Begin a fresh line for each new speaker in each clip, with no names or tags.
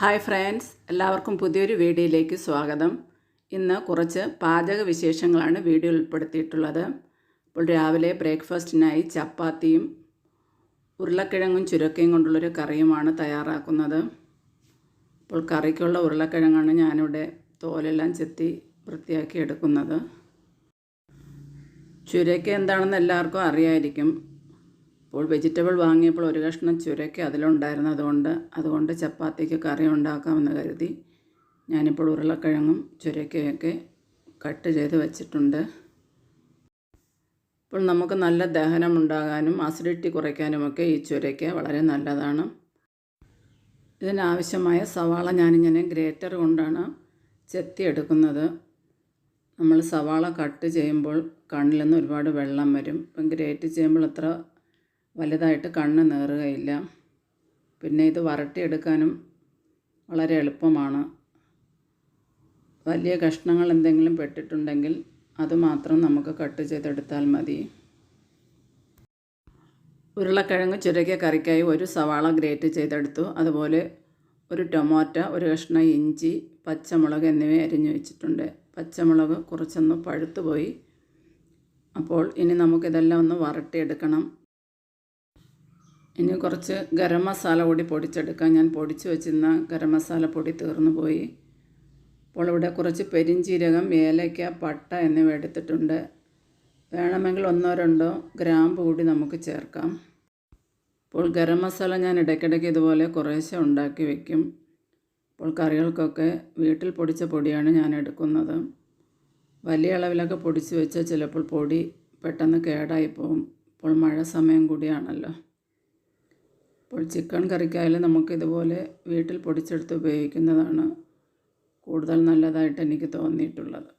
Hi friends എല്ലാവർക്കും പുതിയൊരു വീഡിയോയിലേക്ക് സ്വാഗതം. ഇന്ന് കുറച്ച് പാചക വിശേഷങ്ങളാണ് വീഡിയോ ഉൾപ്പെടുത്തിയിട്ടുള്ളത്. അപ്പോൾ രാവിലെ ബ്രേക്ക്ഫാസ്റ്റിനായി ചപ്പാത്തിയും ഉരുളക്കിഴങ്ങും ചുരക്കയും കൊണ്ടുള്ളൊരു കറിയുമാണ് തയ്യാറാക്കുന്നത്. അപ്പോൾ കറിക്കുള്ള ഉരുളക്കിഴങ്ങാണ് ഞാനിവിടെ തോലെല്ലാം ചെത്തി വൃത്തിയാക്കി എടുക്കുന്നത്. ചുരക്ക എന്താണെന്ന് എല്ലാവർക്കും അറിയായിരിക്കും. അപ്പോൾ വെജിറ്റബിൾ വാങ്ങിയപ്പോൾ ഒരു കഷ്ണം ചുരയ്ക്ക് അതിലുണ്ടായിരുന്നു. അതുകൊണ്ട് അതുകൊണ്ട് ചപ്പാത്തിക്ക് കറി ഉണ്ടാക്കാമെന്ന് കരുതി ഞാനിപ്പോൾ ഉരുളക്കിഴങ്ങും ചുരക്കയൊക്കെ കട്ട് ചെയ്ത് വെച്ചിട്ടുണ്ട്. ഇപ്പോൾ നമുക്ക് നല്ല ദഹനം ഉണ്ടാകാനും അസിഡിറ്റി കുറയ്ക്കാനുമൊക്കെ ഈ ചുരക്ക വളരെ നല്ലതാണ്. ഇതിനാവശ്യമായ സവാള ഞാനിങ്ങനെ ഗ്രേറ്റർ കൊണ്ടാണ് ചെത്തിയെടുക്കുന്നത് നമ്മൾ സവാള കട്ട് ചെയ്യുമ്പോൾ കണ്ണിൽ നിന്ന് ഒരുപാട് വെള്ളം വരും. ഇപ്പം ഗ്രേറ്റ് ചെയ്യുമ്പോൾ അത്ര വലുതായിട്ട് കണ്ണ് നേറുകയില്ല. പിന്നെ ഇത് വരട്ടിയെടുക്കാനും വളരെ എളുപ്പമാണ്. വലിയ കഷ്ണങ്ങൾ എന്തെങ്കിലും പെട്ടിട്ടുണ്ടെങ്കിൽ അത് മാത്രം നമുക്ക് കട്ട് ചെയ്തെടുത്താൽ മതി. ഉരുളക്കിഴങ്ങ് ചുരക്ക കറിക്കായി ഒരു സവാള ഗ്രേറ്റ് ചെയ്തെടുത്തു. അതുപോലെ ഒരു ടൊമാറ്റോ ഒരു കഷ്ണം ഇഞ്ചി പച്ചമുളക് എന്നിവ അരിഞ്ഞു വെച്ചിട്ടുണ്ട്. പച്ചമുളക് കുറച്ചൊന്ന് പഴുത്തുപോയി. അപ്പോൾ ഇനി നമുക്കിതെല്ലാം ഒന്ന് വരട്ടിയെടുക്കണം. ഇനി കുറച്ച് ഗരം മസാല കൂടി പൊടിച്ചെടുക്കാം. ഞാൻ പൊടിച്ച് വെച്ചിരുന്ന ഗരം മസാല പൊടി തീർന്നു പോയി. അപ്പോൾ ഇവിടെ കുറച്ച് പെരിഞ്ചീരകം ഏലയ്ക്ക പട്ട എന്നിവ എടുത്തിട്ടുണ്ട്. വേണമെങ്കിൽ ഒന്നോ രണ്ടോ ഗ്രാമ്പ് കൂടി നമുക്ക് ചേർക്കാം. അപ്പോൾ ഗരം മസാല ഞാൻ ഇടയ്ക്കിടയ്ക്ക് ഇതുപോലെ കുറേശ്ശെ ഉണ്ടാക്കി വയ്ക്കും അപ്പോൾ കറികൾക്കൊക്കെ വീട്ടിൽ പൊടിച്ച പൊടിയാണ് ഞാൻ എടുക്കുന്നത്. വലിയ അളവിലൊക്കെ പൊടിച്ച് വെച്ചാൽ ചിലപ്പോൾ പൊടി പെട്ടെന്ന് കേടായി പോകും. ഇപ്പോൾ മഴ സമയം കൂടിയാണല്ലോ. അപ്പോൾ ചിക്കൻ കറിക്കായാലും നമുക്കിതുപോലെ വീട്ടിൽ പൊടിച്ചെടുത്ത് ഉപയോഗിക്കുന്നതാണ് കൂടുതൽ നല്ലതായിട്ട് എനിക്ക് തോന്നിയിട്ടുള്ളത്.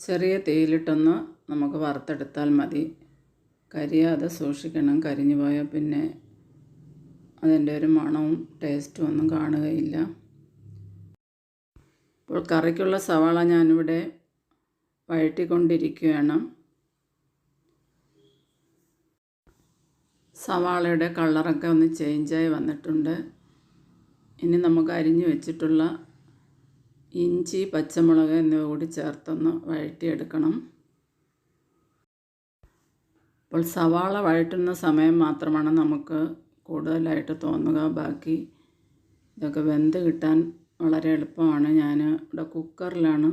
ചെറിയ തീയിലിട്ടൊന്ന് നമുക്ക് വറുത്തെടുത്താൽ മതി. കരിയാതെ സൂക്ഷിക്കണം. കരിഞ്ഞു പോയാൽ പിന്നെ അതിന്റെ ഒരു മണവും ടേസ്റ്റും ഒന്നും കാണുകയില്ല. ഇപ്പോൾ കറിക്കുള്ള സവാള ഞാനിവിടെ വഴറ്റിക്കൊണ്ടിരിക്കുകയാണ്. സവാളയുടെ കളറൊക്കെ ഒന്ന് ചേഞ്ചായി വന്നിട്ടുണ്ട്. ഇനി നമുക്ക് അരിഞ്ഞു വെച്ചിട്ടുള്ള ഇഞ്ചി പച്ചമുളക് എന്നിവ കൂടി ചേർത്തൊന്ന് വഴറ്റിയെടുക്കണം. അപ്പോൾ സവാള വഴറ്റുന്ന സമയം മാത്രമാണ് നമുക്ക് കൂടുതലായിട്ട് തോന്നുക. ബാക്കി ഇതൊക്കെ വെന്ത് കിട്ടാൻ വളരെ എളുപ്പമാണ്. ഞാൻ ഇവിടെ കുക്കറിലാണ്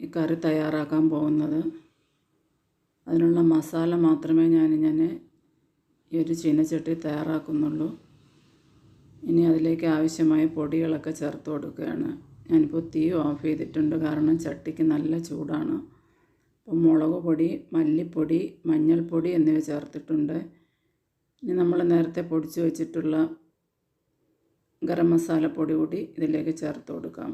ഈ കറി തയ്യാറാക്കാൻ പോകുന്നത്. അതിനുള്ള മസാല മാത്രമേ ഞാൻ ഞാൻ ഈ ഒരു ചീനച്ചട്ടി തയ്യാറാക്കുന്നുള്ളൂ. ഇനി അതിലേക്ക് ആവശ്യമായ പൊടികളൊക്കെ ചേർത്ത് കൊടുക്കുകയാണ്. ഞാനിപ്പോൾ തീ ഓഫ് ചെയ്തിട്ടുണ്ട്. കാരണം ചട്ടിക്ക് നല്ല ചൂടാണ്. അപ്പോൾ മുളക് പൊടി മല്ലിപ്പൊടി മഞ്ഞൾപ്പൊടി എന്നിവ ചേർത്തിട്ടുണ്ട്. ഇനി നമ്മൾ നേരത്തെ പൊടിച്ചു വച്ചിട്ടുള്ള ഗരം പൊടി കൂടി ഇതിലേക്ക് ചേർത്ത് കൊടുക്കാം.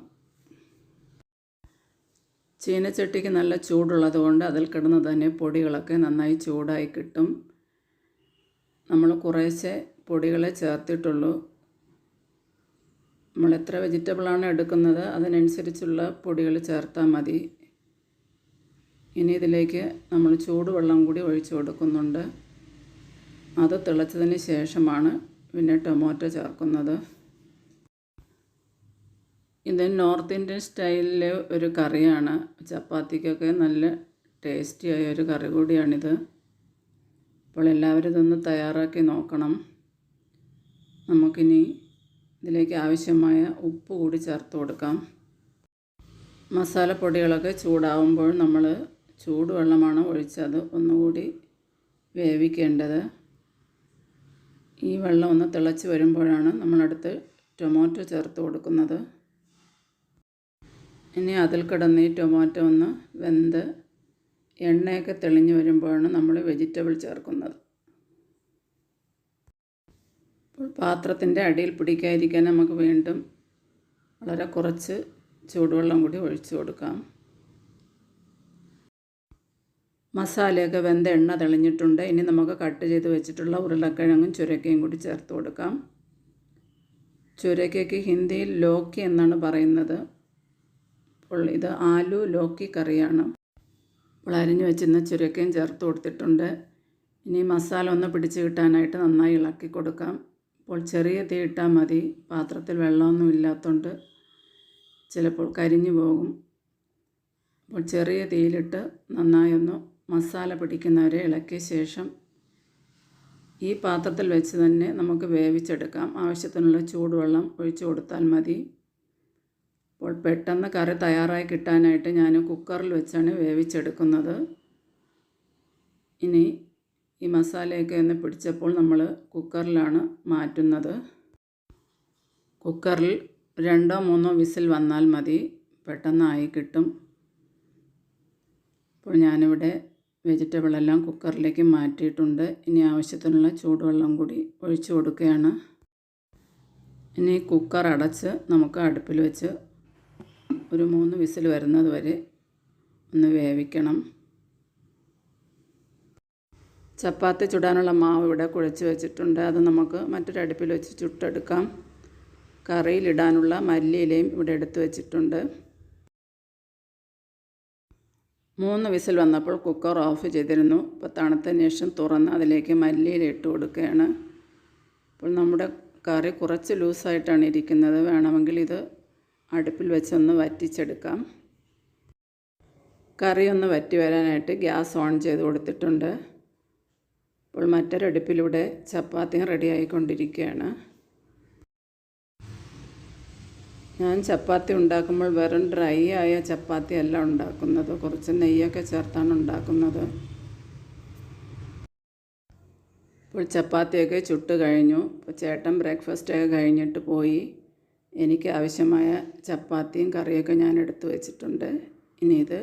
ചീനച്ചട്ടിക്ക് നല്ല ചൂടുള്ളത് കൊണ്ട് അതിൽ കിടന്ന് തന്നെ പൊടികളൊക്കെ നന്നായി ചൂടായി കിട്ടും. നമ്മൾ കുറേശ്ശെ പൊടികളെ ചേർത്തിട്ടുള്ളൂ. നമ്മൾ എത്ര വെജിറ്റബിളാണ് എടുക്കുന്നത് അതിനനുസരിച്ചുള്ള പൊടികൾ ചേർത്താൽ മതി. ഇനി ഇതിലേക്ക് നമ്മൾ ചൂടുവെള്ളം കൂടി ഒഴിച്ചു കൊടുക്കുന്നുണ്ട്. അത് തിളച്ചതിന് ശേഷമാണ് പിന്നെ ടൊമാറ്റോ ചേർക്കുന്നത്. ഇത് നോർത്ത് ഇന്ത്യൻ സ്റ്റൈലിലെ ഒരു കറിയാണ്. ചപ്പാത്തിക്കൊക്കെ നല്ല ടേസ്റ്റിയായ ഒരു കറി കൂടിയാണിത്. അപ്പോൾ എല്ലാവരും ഇതൊന്ന് തയ്യാറാക്കി നോക്കണം. നമുക്കിനി ഇതിലേക്ക് ആവശ്യമായ ഉപ്പ് കൂടി ചേർത്ത് കൊടുക്കാം. മസാലപ്പൊടികളൊക്കെ ചൂടാവുമ്പോൾ നമ്മൾ ചൂടുവെള്ളമാണ് ഒഴിച്ചത് ഒന്നുകൂടി വേവിക്കേണ്ടത്. ഈ വെള്ളം ഒന്ന് തിളച്ച് വരുമ്പോഴാണ് നമ്മളടുത്ത് ടൊമാറ്റോ ചേർത്ത് കൊടുക്കുന്നത്. ഇനി അതിൽ കിടന്ന് ഈ ടൊമാറ്റോ ഒന്ന് വെന്ത് എണ്ണയൊക്കെ തെളിഞ്ഞു വരുമ്പോഴാണ് നമ്മൾ വെജിറ്റബിൾ ചേർക്കുന്നത്. അപ്പോൾ പാത്രത്തിന്റെ അടിയിൽ പിടിക്കാതിരിക്കാൻ നമുക്ക് വീണ്ടും വളരെ കുറച്ച് ചൂടുവെള്ളം കൂടി ഒഴിച്ചു കൊടുക്കാം. മസാലയൊക്കെ വെന്ത എണ്ണ തെളിഞ്ഞിട്ടുണ്ട്. ഇനി നമുക്ക് കട്ട് ചെയ്ത് വെച്ചിട്ടുള്ള ഉരുളക്കിഴങ്ങും ചുരക്കയും കൂടി ചേർത്ത് കൊടുക്കാം. ചുരക്കയ്ക്ക് ഹിന്ദിയിൽ ലോക്കി എന്നാണ് പറയുന്നത്. അപ്പോൾ ഇത് ആലു ലോക്കി കറിയാണ്. അപ്പോൾ അരിഞ്ഞു വെച്ചിരുന്ന ചുരക്കയും ചേർത്ത് കൊടുത്തിട്ടുണ്ട്. ഇനി മസാല ഒന്ന് പിടിച്ച് കിട്ടാനായിട്ട് നന്നായി ഇളക്കി കൊടുക്കാം. അപ്പോൾ ചെറിയ തീ ഇട്ടാൽ മതി. പാത്രത്തിൽ വെള്ളമൊന്നും ഇല്ലാത്തതുകൊണ്ട് ചിലപ്പോൾ കരിഞ്ഞു പോകും. അപ്പോൾ ചെറിയ തീയിലിട്ട് നന്നായി ഒന്ന് മസാല പിടിക്കുന്നവരെ ഇളക്കിയ ശേഷം ഈ പാത്രത്തിൽ വെച്ച് തന്നെ നമുക്ക് വേവിച്ചെടുക്കാം. ആവശ്യത്തിനുള്ള ചൂടുവെള്ളം ഒഴിച്ചു കൊടുത്താൽ മതി. അപ്പോൾ പെട്ടെന്ന് കറി തയ്യാറായി കിട്ടാനായിട്ട് ഞാൻ കുക്കറിൽ വെച്ചാണ് വേവിച്ചെടുക്കുന്നത്. ഇനി ഈ മസാലയൊക്കെ ഒന്ന് പിടിച്ചപ്പോൾ നമ്മൾ കുക്കറിലാണ് മാറ്റുന്നത്. കുക്കറിൽ രണ്ടോ മൂന്നോ വിസിൽ വന്നാൽ മതി. പെട്ടെന്നായി കിട്ടും. അപ്പോൾ ഞാനിവിടെ വെജിറ്റബിളെല്ലാം കുക്കറിലേക്ക് മാറ്റിയിട്ടുണ്ട്. ഇനി ആവശ്യത്തിനുള്ള ചൂടുവെള്ളം കൂടി ഒഴിച്ചു കൊടുക്കുകയാണ്. ഇനി കുക്കർ അടച്ച് നമുക്ക് അടുപ്പിൽ വെച്ച് ഒരു മൂന്ന് വിസിൽ വരുന്നത് വരെ ഒന്ന് വേവിക്കണം. ചപ്പാത്തി ചുടാനുള്ള മാവ് ഇവിടെ കുഴച്ച് വെച്ചിട്ടുണ്ട്. അത് നമുക്ക് മറ്റൊരു അടുപ്പിൽ വെച്ച് ചുട്ടെടുക്കാം. കറിയിലിടാനുള്ള മല്ലിയിലയും ഇവിടെ എടുത്തു വെച്ചിട്ടുണ്ട്. മൂന്ന് വിസിൽ വന്നപ്പോൾ കുക്കർ ഓഫ് ചെയ്തിരുന്നു. ഇപ്പോൾ തണുത്തതിന് ശേഷം തുറന്ന് അതിലേക്ക് മല്ലിയില ഇട്ട് കൊടുക്കുകയാണ്. അപ്പോൾ നമ്മുടെ കറി കുറച്ച് ലൂസായിട്ടാണ് ഇരിക്കുന്നത്. വേണമെങ്കിൽ ഇത് അടുപ്പിൽ വെച്ചൊന്ന് വറ്റിച്ചെടുക്കാം. കറി ഒന്ന് വറ്റി വരാനായിട്ട് ഗ്യാസ് ഓൺ ചെയ്ത് കൊടുത്തിട്ടുണ്ട്. അപ്പോൾ മറ്റൊരടുപ്പിലൂടെ ചപ്പാത്തിയും റെഡി ആയിക്കൊണ്ടിരിക്കുകയാണ്. ഞാൻ ചപ്പാത്തി ഉണ്ടാക്കുമ്പോൾ വെറും ഡ്രൈ ആയ ചപ്പാത്തി അല്ല ഉണ്ടാക്കുന്നത്. കുറച്ച് നെയ്യൊക്കെ ചേർത്താണ് ഉണ്ടാക്കുന്നത്. ഇപ്പോൾ ചപ്പാത്തിയൊക്കെ ചുട്ട് കഴിഞ്ഞു. ഇപ്പോൾ ചേട്ടൻ ബ്രേക്ക്ഫാസ്റ്റൊക്കെ കഴിഞ്ഞിട്ട് പോയി. എനിക്ക് ആവശ്യമായ ചപ്പാത്തിയും കറിയൊക്കെ ഞാൻ എടുത്തു വെച്ചിട്ടുണ്ട്. ഇനി ഇത്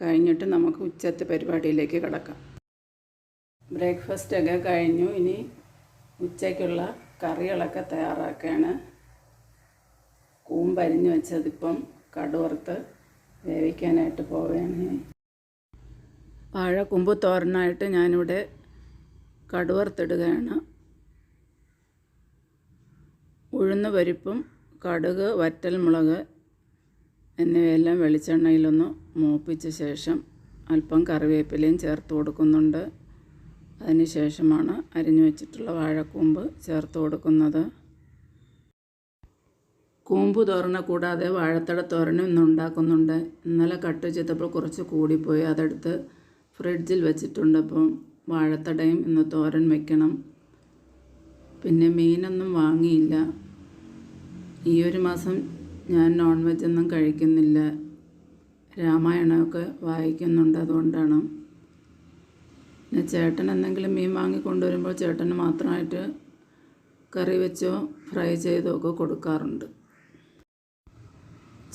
കഴിഞ്ഞിട്ട് നമുക്ക് ഉച്ചത്തെ പരിപാടിയിലേക്ക് കിടക്കാം. ബ്രേക്ക്ഫാസ്റ്റൊക്കെ കഴിഞ്ഞു. ഇനി ഉച്ചയ്ക്കുള്ള കറികളൊക്കെ തയ്യാറാക്കുകയാണ്. കൂമ്പരിഞ്ഞ് വെച്ചതിപ്പം കടുവറുത്ത് വേവിക്കാനായിട്ട് പോവുകയാണ് വാഴക്കൂമ്പ് തോരനായിട്ട് ഞാനിവിടെ കടുവറുത്തിടുകയാണ്. ഉഴുന്ന് പരിപ്പും കടുക് വറ്റൽമുളക് എന്നിവയെല്ലാം വെളിച്ചെണ്ണയിലൊന്ന് മൂപ്പിച്ച ശേഷം അല്പം കറിവേപ്പിലയും ചേർത്ത് കൊടുക്കുന്നുണ്ട്. അതിന് ശേഷമാണ് അരിഞ്ഞു വെച്ചിട്ടുള്ള വാഴക്കൂമ്പ് ചേർത്ത് കൊടുക്കുന്നത്. കൂമ്പ് തോരനെ കൂടാതെ വാഴത്തട തോരനും ഇന്ന് ഉണ്ടാക്കുന്നുണ്ട്. ഇന്നലെ കട്ട് ചെയ്തപ്പോൾ കുറച്ച് കൂടിപ്പോയി. അതെടുത്ത് ഫ്രിഡ്ജിൽ വെച്ചിട്ടുണ്ട്. അപ്പം വാഴത്തടയും ഇന്ന് തോരൻ വെക്കണം. പിന്നെ മീനൊന്നും വാങ്ങിയില്ല. ഈ ഒരു മാസം ഞാൻ നോൺ വെജ് ഒന്നും കഴിക്കുന്നില്ല. രാമായണമൊക്കെ വായിക്കുന്നുണ്ട് അതുകൊണ്ടാണ്. പിന്നെ ചേട്ടൻ എന്തെങ്കിലും മീൻ വാങ്ങി കൊണ്ടുവരുമ്പോൾ ചേട്ടന് മാത്രമായിട്ട് കറി വെച്ചോ ഫ്രൈ ചെയ്തോ ഒക്കെ കൊടുക്കാറുണ്ട്.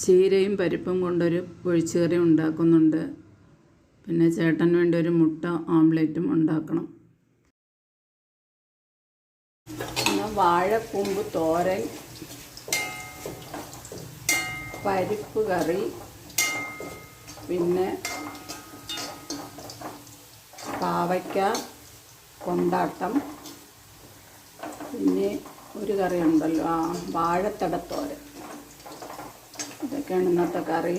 ചീരയും പരിപ്പും കൊണ്ടൊരു പൊഴിച്ചുകറി ഉണ്ടാക്കുന്നുണ്ട്. പിന്നെ ചേട്ടന് വേണ്ടി ഒരു മുട്ട ഓംലെറ്റും ഉണ്ടാക്കണം. പിന്നെ വാഴക്കൂമ്പ് തോരൻ പരിപ്പ് കറി പിന്നെ പാവയ്ക്ക കൊണ്ടാട്ടം പിന്നെ ഒരു കറി ഉണ്ടല്ലോ ആ വാഴത്തടത്തോരൻ. ഇതൊക്കെയാണ് ഇന്നത്തെ കറി.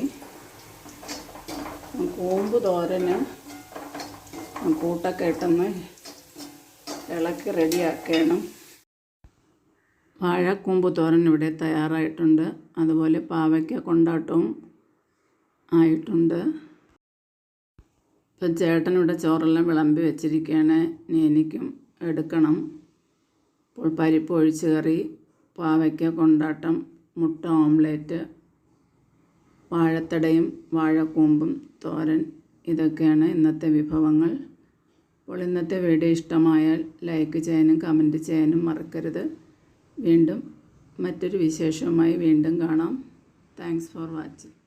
കൂമ്പ് തോരന് കൂട്ടൊക്കെ ഇട്ടെന്ന് ഇളക്കി റെഡിയാക്കണം. വാഴക്കൂമ്പ് തോരൻ ഇവിടെ തയ്യാറായിട്ടുണ്ട്. അതുപോലെ പാവയ്ക്ക കൊണ്ടാട്ടവും ആയിട്ടുണ്ട്. ഇപ്പം ചേട്ടനിവിടെ ചോറെല്ലാം വിളമ്പി വെച്ചിരിക്കുകയാണ്. ഇനി എനിക്കും എടുക്കണം. ഇപ്പോൾ പരിപ്പ് ഒഴിച്ച് കറി പാവയ്ക്ക കൊണ്ടാട്ടം മുട്ട ഓംലേറ്റ് വാഴത്തടയും വാഴക്കൂമ്പും തോരൻ ഇതൊക്കെയാണ് ഇന്നത്തെ വിഭവങ്ങൾ. അപ്പോൾ ഇന്നത്തെ വീഡിയോ ഇഷ്ടമായാൽ ലൈക്ക് ചെയ്യാനും കമന്റ് ചെയ്യാനും മറക്കരുത്. വീണ്ടും മറ്റൊരു വിശേഷവുമായി വീണ്ടും കാണാം. Thanks for watching